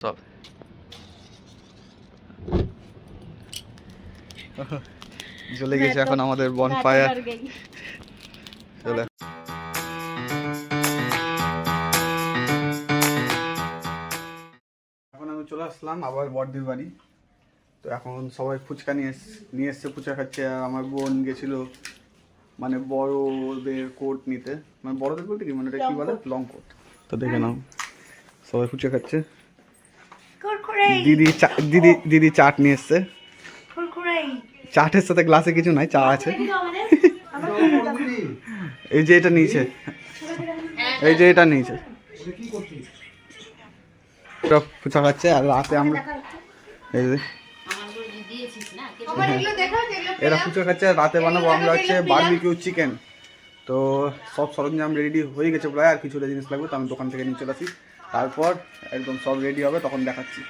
সব চলে গেছে এখন আমাদের বন ফায়ার চলে। এখন আমি চলে আসলাম আবার বড়দির বাড়ি। তো এখন সবাই ফুচকা নিয়ে নিয়ে এসছে ফুচকা খাচ্ছে। আর আমার বোন গেছিল মানে বড়দের কোট নিতে। মানে বড়দের বলতে কি মানে এটা কি বলে? লং কোট তো দেখে নাও সবাই ফুচকা খাচ্ছে। দিদি চা- দিদি দিদি চাট নিয়ে এসছে। চাটের সাথে গ্লাসে কিছু নাই চা আছে। এই যে এটা নিয়েছে। এই যে এটা নিয়েছে। খাচ্ছে আর রাতে আমরা এই যে। এরা ফুচকা খাচ্ছে আর রাতে বানাবো আমরা হচ্ছে বারবিকিউ চিকেন তো সব সরঞ্জাম রেডি হয়ে গেছে প্রায় আর কিছুটা জিনিস লাগবে তো আমি দোকান থেকে নিয়ে চলে আসি। তারপর একদম সব রেডি হবে তখন দেখাচ্ছি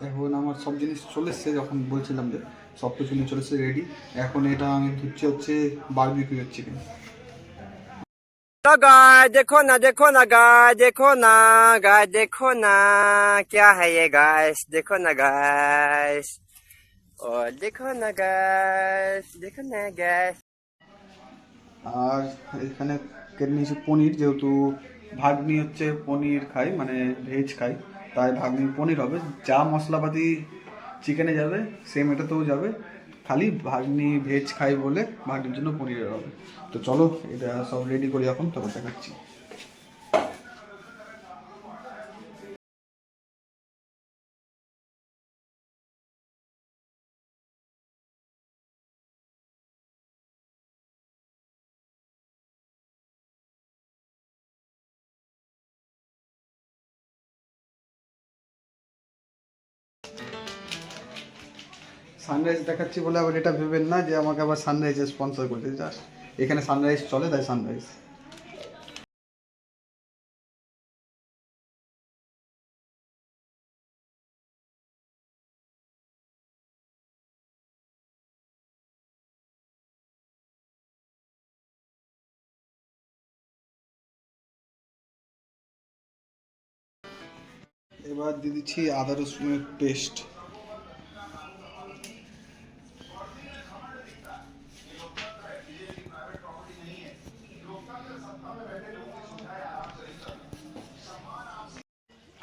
এখন আমার সব জিনিস চলে এসছে যখন বলছিলাম যে সব কিছু নিয়ে চলে এসছে রেডি এখন এটা আমি ধুচ্ছি হচ্ছে বারবিকিউ চিকেন तो गाय देखो ना देखो ना गाय देखो ना गाय देखो ना क्या है ये गाइस देखो ना गाइस और देखो ना गाइस देखो ना गाइस আর এখানে কেটে নিয়েছি পনির যেহেতু ভাগ্নি হচ্ছে পনির খাই মানে ভেজ খাই তাই ভাগ্নি পনির হবে। যা মশলাপাতি চিকেনে যাবে সেম এটাতেও যাবে, খালি ভাগ্নি ভেজ খাই বলে ভাগ্নির জন্য পনিরের হবে। তো চলো, এটা সব রেডি করি এখন, তারপর দেখাচ্ছি। সানরাইজ দেখাচ্ছি বলে আবার এটা ভেবেন না যে আমাকে আবার সানরাইজে স্পন্সর করতে জাস্ট এখানে সানরাইজ চলে, তাই সানরাইজ এবার দিয়ে দিচ্ছি আদা রসুনের পেস্ট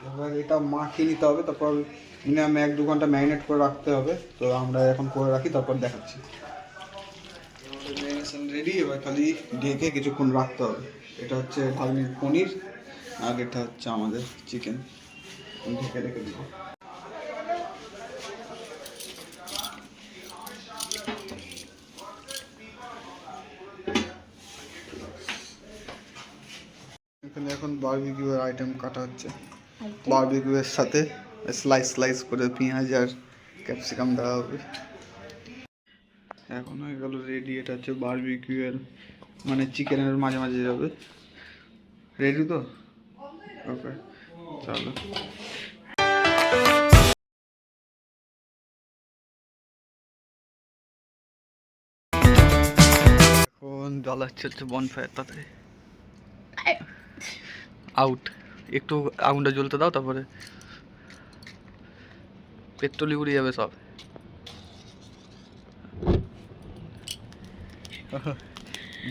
এবার এটা মাখিয়ে নিতে হবে, তারপর মিনিমাম এক দু ঘণ্টা ম্যারিনেট করে রাখতে হবে। তো আমরা এখন করে রাখি, তারপর দেখাচ্ছি। রেডি এবার খালি ঢেকে কিছুক্ষণ রাখতে হবে। এটা হচ্ছে ভাগ্নির পনির, আর এটা হচ্ছে আমাদের চিকেন ঢেকে রেখে দিব। এখানে এখন বারবিকিউ এর আইটেম কাটা হচ্ছে। বারবিকিউ এর সাথে স্লাইস স্লাইস করে পেঁয়াজ আর ক্যাপসিকাম দেওয়া হবে। এখন হয়ে গেল রেডি এটা হচ্ছে বারবিকিউ মানে চিকেনের মাঝে মাঝে যাবে। রেডি তো? ওকে চলো। এখন জ্বালাচ্ছে হচ্ছে বন ফায়ার তাড়াতাড়ি আউট একটু আগুনটা জ্বলতে দাও তারপরে পেট্রোলই উড়ে যাবে সব।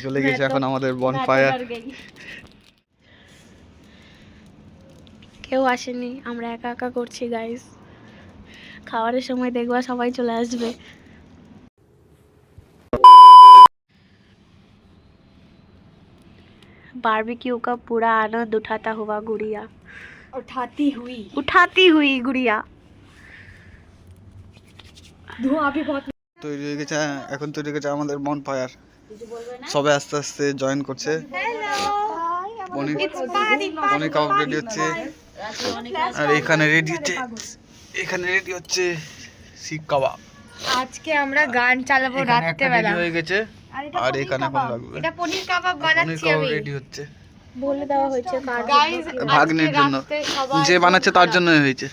জ্বলে গেছে এখন আমাদের বন ফায়ার কেউ আসেনি আমরা একা একা করছি গাইস খাওয়ারের সময় দেখবা সবাই চলে আসবে। बारबेक्यू का पूरा आनंद उठाता हुआ गुड़िया उठाती हुई उठाती हुई गुड़िया धुआं भी बहुत তৈরি হয়ে গেছে এখন তৈরি হয়ে গেছে আমাদের বন ফায়ার সবে আস্তে আস্তে জয়েন করছে পনির পনির কাবাব রেডি হচ্ছে আর এখানে রেডি হচ্ছে এখানে রেডি হচ্ছে শিক কাবাব আজকে আমরা গান চালাবো এখানে একটা রাত্রেবেলা রেডি হয়ে গেছে আর এখানে এখন লাগবে। এটা পনির কাবাব বানাচ্ছি আমি। রেডি হচ্ছে। বলে দেওয়া হয়েছে গাইস ভাগ্নের জন্য। যে বানাচ্ছে তার জন্যই হয়েছে।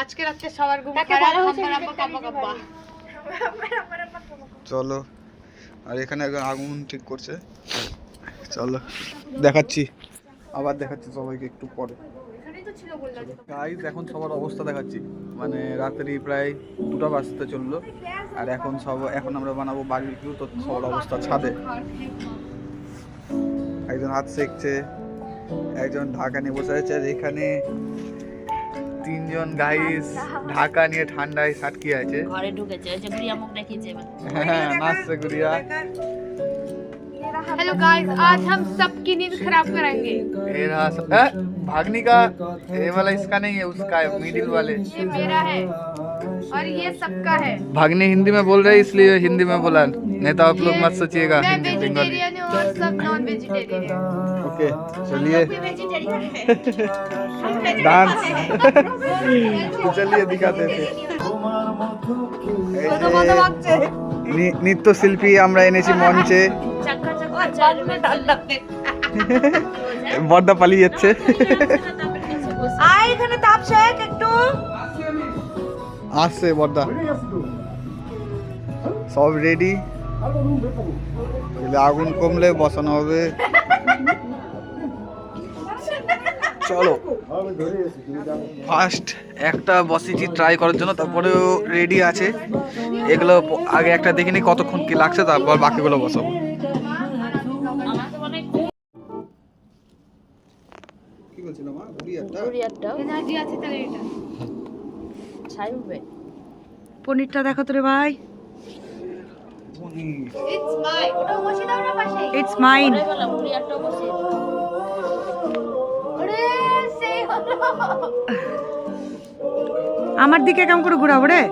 আজকে রাতে সবার ঘুম খারাপ। চলো। আর এখানে আগুন ঠিক করছে। চলো। দেখাচ্ছি। আবার দেখাচ্ছি সবাইকে একটু পরে। ছিল বললা যে গাইজ এখন সবার অবস্থা দেখাচ্ছি। মানে রাত্রি প্রায় দুটো বাজতে চলল। আর এখন সব এখন আমরা বানাবো বারবিকিউ তো সবার অবস্থা ছাদে। একজন হাত সেকছে একজন ঢাকা নিয়ে বসে আছে আর এখানে তিনজন গাইস ঢাকা নিয়ে ঠান্ডায় সাটকি আছে। ঘরে ঢুকেছে ওই যে গুড়িয়া মুখ দেখিয়েছে হ্যাঁ নাচছে গুড়িয়া हेलो गाइस आज हम सबकी नींद खराब कराएंगे ये रहा सब- अ, भागनी का ये वाला इसका नहीं है उसका है मिडिल वाले ये मेरा है और ये सबका है भागनी हिंदी में बोल रहे हैं इसलिए हिंदी में बोला नहीं तो आप लोग मत सोचिएगा मैं हिंदी बंगाली वेजिटेरियन हूँ और सब नॉन वेजिटेरियन ओके चलिए डांस तो चलिए दिखाते थे নৃত্য শিল্পী আমরা এনেছি মঞ্চে চাক্কা চাক্কা চার বর্দা পালিয়ে যাচ্ছে। আয় এখানে তাপ শেখ একটু। আসছে বর্দা। সব রেডি আগুন কমলে বসানো হবে। চলো। ফার্স্ট একটা বসিছি ট্রাই করার জন্য তারপরেও রেডি আছে। এগুলো আগে একটা দেখিনি কতক্ষণ কি লাগছে তারপর বাকিগুলো বসাবো। পনিরটা দেখো তোরে ভাই। ইটস মাই ওটা বসে দাও না পাশে। ইটস মাইন আমার দিকে কেমন করে ঘুরাবো রে?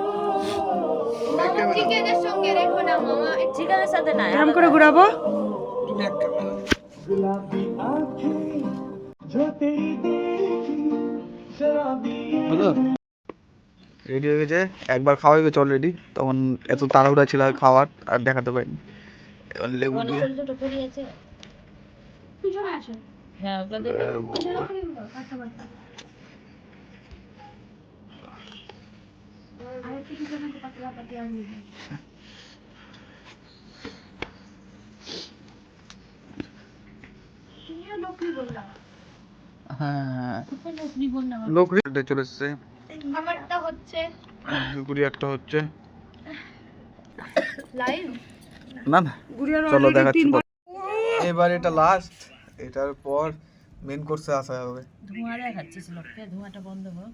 সঙ্গে রেখো চিকেনের সাথে না কেমন করে ঘুরাবো? হলো রেডি হয়ে গেছে? একবার খাওয়া হয়ে গেছে অলরেডি তখন এত তাড়াহুড়া ছিল আর খাওয়ার আর দেখাতে পারিনি। এবার লেবু দিয়ে ছোট ছোট করি আছে পিছনে আসো হ্যাঁ। লোক চলে এসছে। আমারটা হচ্ছে। কুড়ি হচ্ছে। লাইভ না না। চলো দেখাচ্ছি এবার এটা লাস্ট এটার পর মেন কোর্সে আসা হবে। ধোঁয়া দেখাচ্ছিস লোককে ধোঁয়াটা বন্ধ হোক।